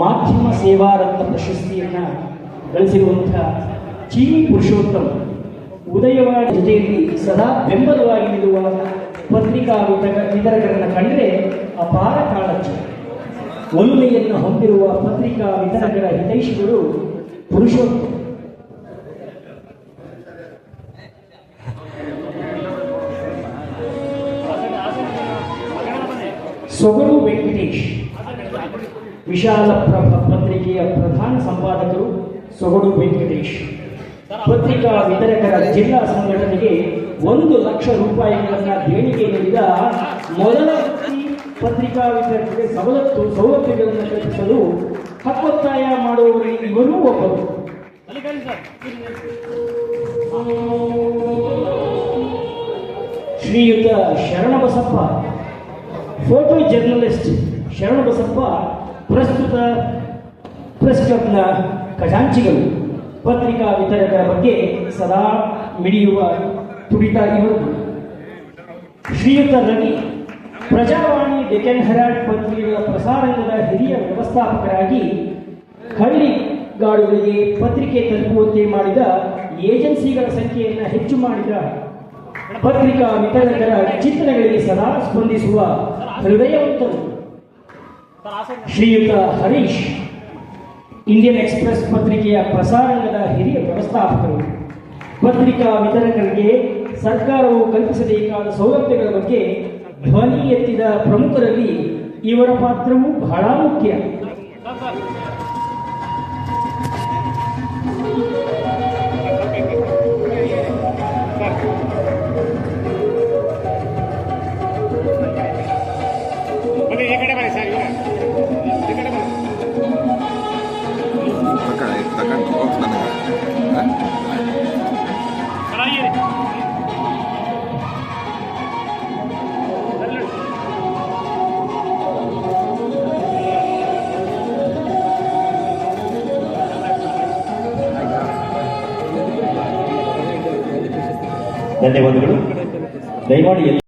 ಮಾಧ್ಯಮ ಸೇವಾರತ್ನ ಪ್ರಶಸ್ತಿಯನ್ನು ಗಳಿಸಿರುವಂತಹ ಚೀನಿ ಪುರುಷೋತ್ತಮ ಉದಯವಾದ ಜೊತೆಯಲ್ಲಿ ಸದಾ ಬೆಂಬಲವಾಗಿ ನಿಲ್ಲುವ ಪತ್ರಿಕಾ ವಿತರಕ ವಿತರಕರನ್ನು ಕಂಡರೆ ಅಪಾರ ಕಾಳಜಿ. ಒಲುಮೆಯನ್ನು ಹೊಂದಿರುವ ಪತ್ರಿಕಾ ವಿತರಕರ ಹಿತೈಷಿಗಳು ಪುರುಷೋತ್ತಮ. ಸೊಗಡು ವೆಂಕಟೇಶ್. ವಿಶಾಲ ಪತ್ರಿಕೆಯ ಪ್ರಧಾನ ಸಂಪಾದಕರು ಸೊಗಡು ವೆಂಕಟೇಶ್. ಪತ್ರಿಕಾ ವಿತರಕರ ಜಿಲ್ಲಾ ಸಂಘಟನೆಗೆ ಒಂದು ಲಕ್ಷ ರೂಪಾಯಿಗಳನ್ನು ದೇಣಿಗೆ ನೀಡಿದ ಮೊದಲ ಪತ್ರಿಕಾ ವಿತರಕರಿಗೆ ಸವಲತ್ತು ಸೌಲಭ್ಯಗಳನ್ನು ಕಲ್ಪಿಸಲು ಹಕ್ಕೊತ್ತಾಯ ಮಾಡುವವರು ಇವರು ಒಬ್ಬರು. ಶ್ರೀಯುತ ಶರಣಬಸಪ್ಪ ಫೋಟೋ ಜರ್ನಲಿಸ್ಟ್ ಶರಣಬಸಪ್ಪ ಪ್ರಸ್ತುತ ಪ್ರೆಸ್ ಕ್ಲಬ್ನ ಖಜಾಂಚಿಗಳು ಪತ್ರಿಕಾ ವಿತರಕರ ಬಗ್ಗೆ ಸದಾ ಮಿಡಿಯುವ ತುಡಿತ ಇವರು. ಶ್ರೀಯುತ ರವಿ, ಪ್ರಜಾವಾಣಿ ಡೆಕೆನ್ ಹೆರಾಲ್ಡ್ ಪತ್ರಿಕೆಗಳ ಪ್ರಸಾರಂಗದ ಹಿರಿಯ ವ್ಯವಸ್ಥಾಪಕರಾಗಿ ಹಳ್ಳಿಗಾಡುಗಳಿಗೆ ಪತ್ರಿಕೆ ತಲುಪುವಂತೆ ಮಾಡಿದ ಏಜೆನ್ಸಿಗಳ ಸಂಖ್ಯೆಯನ್ನು ಹೆಚ್ಚು ಮಾಡಿದ ಪತ್ರಿಕಾ ವಿತರಕರ ಚಿಂತನೆಗಳಿಗೆ ಸದಾ ಸ್ಪಂದಿಸುವ ಹೃದಯವಂತರು. ಶ್ರೀಯುತ ಹರೀಶ್ ಇಂಡಿಯನ್ ಎಕ್ಸ್ಪ್ರೆಸ್ ಪತ್ರಿಕೆಯ ಪ್ರಸಾರಾಂಗದ ಹಿರಿಯ ವ್ಯವಸ್ಥಾಪಕರು. ಪತ್ರಿಕಾ ವಿತರಕರಿಗೆ ಸರ್ಕಾರವು ಕಲ್ಪಿಸಬೇಕಾದ ಸೌಲಭ್ಯಗಳ ಬಗ್ಗೆ ಧ್ವನಿ ಎತ್ತಿದ ಪ್ರಮುಖರಲ್ಲಿ ಇವರ ಪಾತ್ರವೂ ಬಹಳ ಮುಖ್ಯ. ಧನ್ಯವಾದಗಳು. ದಯಮಾಡಿ